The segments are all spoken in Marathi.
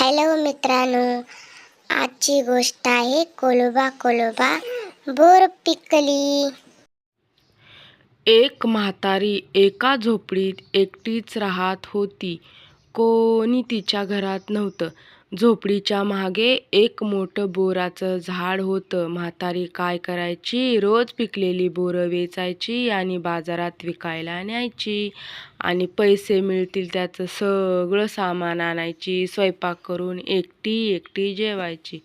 हॅलो मित्रांनो आजची गोष्ट आहे कोलोबा कोलोबा बोर पिकली. एक म्हातारी एका झोपडीत एकटीच राहत होती. कोणी तिच्या घरात नव्हतं. झोपडीच्या मागे एक मोठं बोराचं झाड होतं. म्हातारी काय करायची? रोज पिकलेली बोरं वेचायची आणि बाजारात विकायला न्यायची. आणि पैसे मिळतील त्याचं सगळं सामान आणायची स्वयंपाक करून एकटी एकटी जेवायची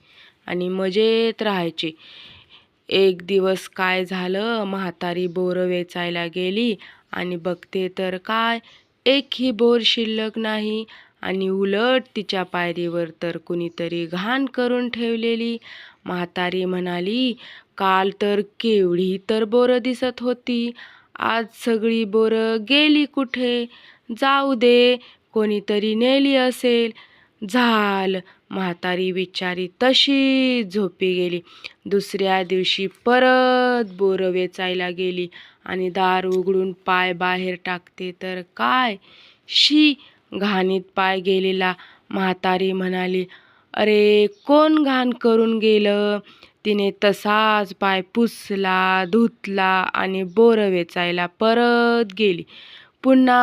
आणि मजेत राहायची. एक दिवस काय झालं? म्हातारी बोरं वेचायला गेली आणि बघते तर काय? एकही बोर शिल्लक नाही. आणि उलट तिच्या पायरीवर तर कुणीतरी घाण करून ठेवलेली. म्हातारी म्हणाली काल तर केवढी तर बोरं दिसत होती. आज सगळी बोरं गेली कुठे? जाऊ दे कोणीतरी नेली असेल. झाल. म्हातारी बिचारी तशी झोपी गेली. दुसऱ्या दिवशी परत बोरं वेचायला गेली आणि दार उघडून पाय बाहेर टाकते तर काय? शी घाणीत पाय गेलेला. म्हातारी म्हणाली अरे कोण घाण करून गेलं? तिने तसाच पाय पुसला धुतला आणि बोरं वेचायला परत गेली. पुन्हा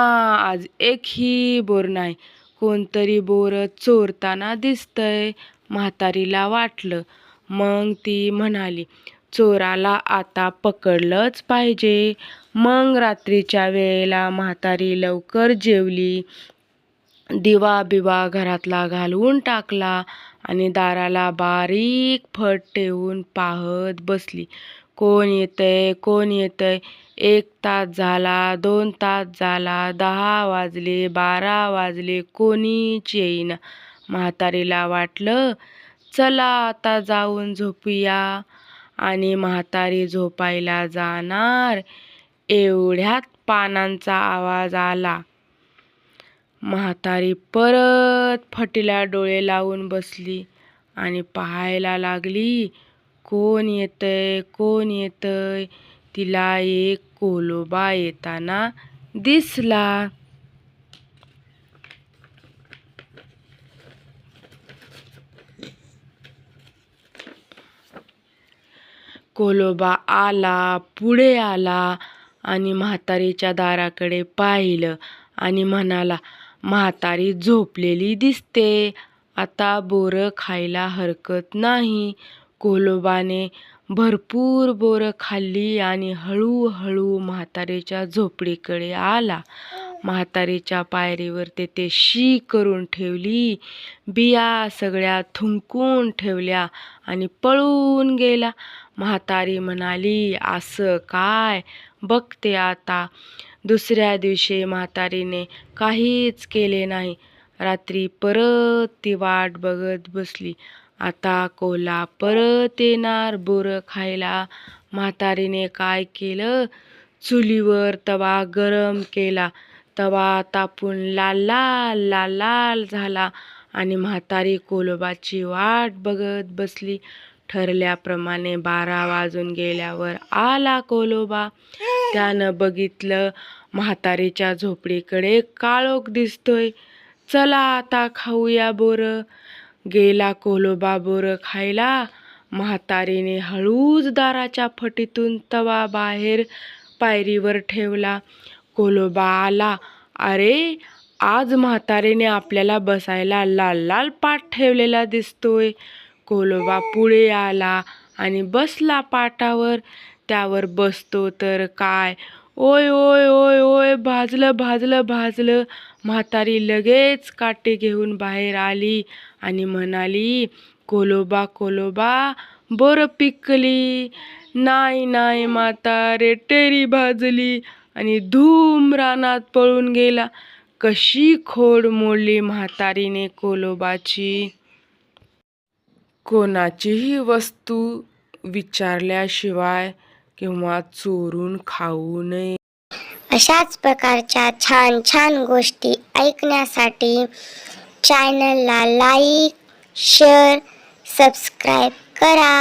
आज एकही बोर नाही. कोणतरी बोरं चोरताना दिसतंय म्हातारीला वाटलं. मग ती म्हणाली चोराला आता पकडलंच पाहिजे. मग रात्रीच्या वेळेला म्हातारी लवकर जेवली. दिवा बिवा घरातला घालवून टाकला आणि दाराला बारीक फट ठेवून पाहत बसली. कोण येतंय? कोण येतंय? एक तास झाला दोन तास झाला दहा वाजले बारा वाजले कोणीच येईना. म्हातारीला वाटलं चला आता जाऊन झोपूया. आणि म्हातारी झोपायला जाणार. एवढ्यात पानांचा आवाज आला. म्हातारी परत फटीला डोळे लावून बसली आणि पाहायला लागली कोण येतंय कोण येतंय? तिला एक कोलोबा येताना दिसला. कोलोबा आला पुढे आला आणि म्हातारीच्या दाराकडे पाहिलं आणि म्हणाला म्हातारी झोपलेली दिसते. आता बोरं खायला हरकत नाही. कोलोबाने भरपूर बोरं खाल्ली आणि हळूहळू म्हातारीच्या झोपडीकडे आला. म्हातारीच्या पायरीवर ते ते शी करून ठेवली. बिया सगळ्या थुंकून ठेवल्या आणि पळून गेला. म्हातारी म्हणाली असं काय? बघते आता. दुसऱ्या दिवशी म्हातारीने काहीच केले नाही. रात्री परत ती वाट बघत बसली. आता कोला परत येणार बोरं खायला. म्हातारीने काय केलं? चुलीवर तवा गरम केला. तवा तापून लाल लाल लाल लाल झाला आणि म्हातारी कोलोबाची वाट बघत बसली. ठरल्याप्रमाणे बारा वाजून गेल्यावर आला कोलोबा. त्यानं बघितलं म्हातारीच्या झोपडीकडे काळोख दिसतोय. चला आता खाऊया बोरं. गेला कोलोबा बोरं खायला. म्हातारीने हळूच दाराच्या फटीतून तवा बाहेर पायरीवर ठेवला. कोलोबा आला. अरे आज म्हातारीने आपल्याला बसायला लाल लाल पाट ठेवलेला दिसतोय. कोलोबा पुढे आला आणि बसला पाटावर. त्यावर बसतो तर काय? ओय ओय ओय ओय भाजलं भाजलं भाजलं. म्हातारी लगेच काटे घेऊन बाहेर आली आणि म्हणाली कोलोबा कोलोबा बरं पिकली. नाही नाही म्हातारे टेरी भाजली. आणि धूम रानात पळून गेला. कशी खोड मोडली म्हातारीने कोलोबाची. कोणाचीही वस्तू विचारल्याशिवाय किंवा चोरून खाऊ नये. अशाच प्रकारच्या छान छान गोष्टी ऐकण्यासाठी चॅनलला लाईक शेअर सबस्क्राईब करा.